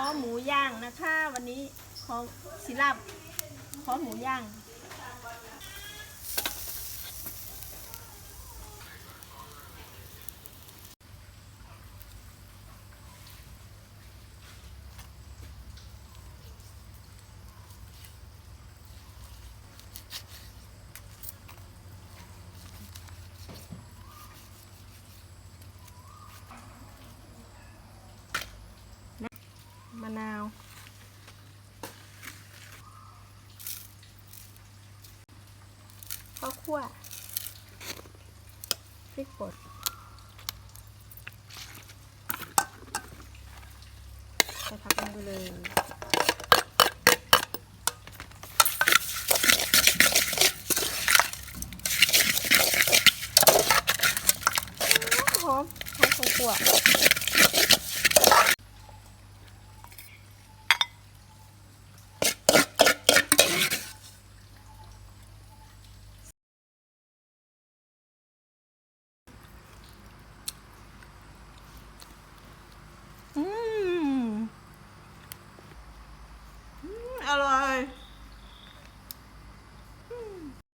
ขอหมูย่างนะคะ วันนี้ขอสิลับขอหมูย่าง มะนาว ข้าวคั่วพริกป่นใส่ผักลงไปเลยหอมหอมข้าวคั่ว